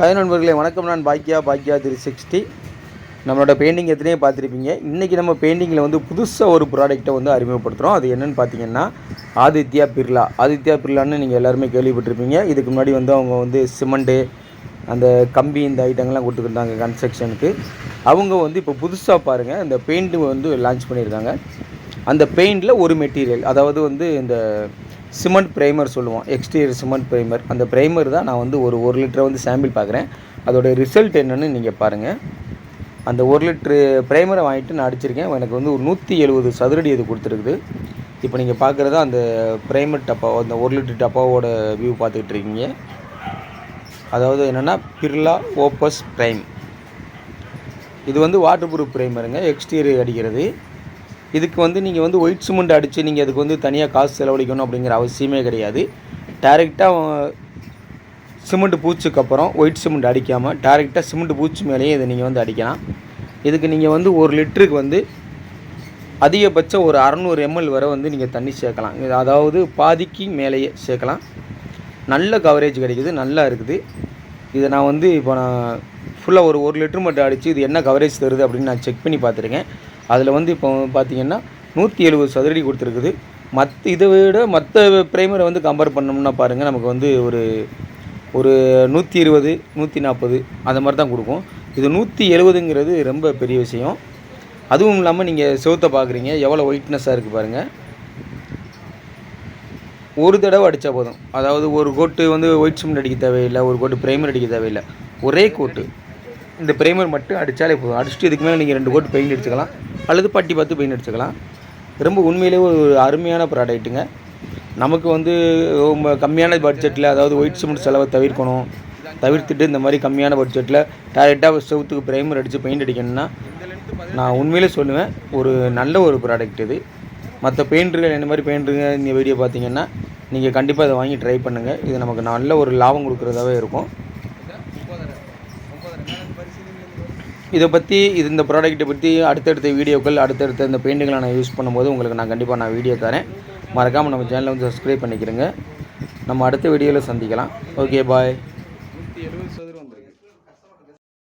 Hi நண்பர்களே வணக்கம். நான் பாக்கியா பாக்கியா த்ரீ சிக்ஸ்டி நம்மளோட பெயிண்டிங் எத்தனையோ பார்த்துருப்பீங்க. இன்றைக்கி நம்ம பெயிண்டிங்கில் வந்து புதுசாக ஒரு ப்ராடக்ட்டை வந்து அறிமுகப்படுத்துகிறோம் அது என்னென்னு பார்த்தீங்கன்னா ஆதித்யா பிர்லா. ஆதித்யா பிர்லான்னு நீங்கள் எல்லாருமே கேள்விப்பட்டிருப்பீங்க. இதுக்கு முன்னாடி வந்து அவங்க வந்து சிமெண்ட்டு அந்த கம்பி இந்த ஐட்டங்கள்லாம் கொடுத்துருந்தாங்க கன்ஸ்ட்ரக்ஷனுக்கு அவங்க வந்து இப்போ புதுசாக பாருங்கள் இந்த பெயிண்ட்டு வந்து லான்ச் பண்ணியிருக்காங்க. அந்த பெயிண்டில் ஒரு மெட்டீரியல் அதாவது வந்து இந்த சிமெண்ட் ப்ரைமர் சொல்லுவோம். எக்ஸ்டீரியர் சிமெண்ட் ப்ரைமர் அந்த ப்ரைமர் தான் நான் வந்து ஒரு ஒரு லிட்டரை வந்து சாம்பிள் பார்க்குறேன். அதோட ரிசல்ட் என்னென்னு நீங்கள் பாருங்கள் அந்த ஒரு லிட்ரு ப்ரைமரை வாங்கிட்டு நான் அடிச்சிருக்கேன். எனக்கு வந்து ஒரு நூற்றி எழுபது சதுரடி இது கொடுத்துருக்குது. இப்போ நீங்கள் பார்க்குறது அந்த ப்ரைமர் டப்பா அந்த ஒரு லிட்டர் டப்பாவோட வியூ பார்த்துக்கிட்டு இருக்கீங்க. அதாவது என்னென்னா பிர்லா ஓப்பஸ் ப்ரைம் இது வந்து வாட்டர் ப்ரூஃப் ப்ரைமருங்க எக்ஸ்டீரியர் அடிக்கிறது. இதுக்கு வந்து நீங்கள் வந்து ஒயிட் சிமெண்ட் அடித்து நீங்கள் அதுக்கு வந்து தனியாக காசு செலவழிக்கணும் அப்படிங்கிற அவசியமே கிடையாது. டேரெக்டாக சிமெண்ட் பூச்சுக்கு அப்புறம் ஒயிட் சிமெண்ட் அடிக்காமல் டேரெக்டாக சிமெண்ட் பூச்சி மேலேயே இதை நீங்கள் வந்து அடிக்கலாம். இதுக்கு நீங்கள் வந்து ஒரு லிட்டருக்கு வந்து அதிகபட்சம் ஒரு அறநூறு எம்எல் வரை வந்து நீங்கள் தண்ணி சேர்க்கலாம். இது அதாவது பாதிக்கு மேலேயே சேர்க்கலாம். நல்ல கவரேஜ் கிடைக்குது நல்லா இருக்குது. இதை நான் வந்து இப்போ நான் ஃபுல்லாக ஒரு ஒரு லிட்டர் மட்டும் அடித்து இது என்ன கவரேஜ் தருது அப்படின்னு நான் செக் பண்ணி பார்த்துருக்கேன். அதில் வந்து இப்போ பார்த்தீங்கன்னா நூற்றி எழுபது சதுரடி கொடுத்துருக்குது. மற்ற இதை விட மற்ற ப்ரைமரை வந்து கம்பேர் பண்ணோம்னா பாருங்கள் நமக்கு வந்து ஒரு ஒரு நூற்றி இருபது நூற்றி நாற்பது அந்த மாதிரி தான் கொடுக்கும். இது நூற்றி எழுபதுங்கிறது ரொம்ப பெரிய விஷயம். அதுவும் இல்லாமல் நீங்கள் செவத்தை பார்க்குறீங்க எவ்வளோ ஒயிட்னஸாக இருக்குது பாருங்கள் ஒரு தடவை அடித்தா போதும். அதாவது ஒரு கோட்டு வந்து ஒயிட் சிமெண்ட் அடிக்க தேவையில்லை ஒரு கோட்டு ப்ரைமர் அடிக்க தேவையில்லை. ஒரே கோட்டு. இந்த ப்ரைமர் மட்டும் அடித்தாலே போதும். அடிச்சுட்டு இதுக்கு மேலே நீங்கள் ரெண்டு கோட் பெயிண்ட் அடிச்சுக்கலாம் அல்லது பட்டி பார்த்து பெயிண்ட் அடிச்சுக்கலாம் ரொம்ப உண்மையிலேயே ஒரு அருமையான ப்ராடக்ட்டுங்க நமக்கு வந்து ரொம்ப கம்மியான பட்ஜெட்டில் அதாவது ஒயிட் சிமெண்ட் செலவை தவிர்க்கணும். தவிர்த்துட்டு இந்த மாதிரி கம்மியான பட்ஜெட்டில் டேரெக்டாக செவத்துக்கு ப்ரைமர் அடித்து பெயிண்ட் அடிக்கணும்னா நான் உண்மையிலே சொல்லுவேன் ஒரு நல்ல ஒரு ப்ராடக்ட் இது. மற்ற பெயிண்டர்கள் என்ன மாதிரி பெயிண்டருங்க இந்த வீடியோ பார்த்தீங்கன்னா நீங்கள் கண்டிப்பாக இதை வாங்கி ட்ரை பண்ணுங்கள் இது நமக்கு நல்ல ஒரு லாபம் கொடுக்குறதாவே இருக்கும். இதை பற்றி இது இந்த ப்ராடக்ட்டை பற்றி அடுத்தடுத்த வீடியோக்கள் அடுத்தடுத்த இந்த பெயிண்டிங்களை நான் யூஸ் பண்ணும்போது உங்களுக்கு நான் கண்டிப்பாக நான் வீடியோ தரேன். மறக்காமல் நம்ம சேனலை வந்து சப்ஸ்கிரைப் பண்ணிக்கிறேங்க. நம்ம அடுத்த வீடியோவில் சந்திக்கலாம். ஓகே பாய் நூற்றி எழுபது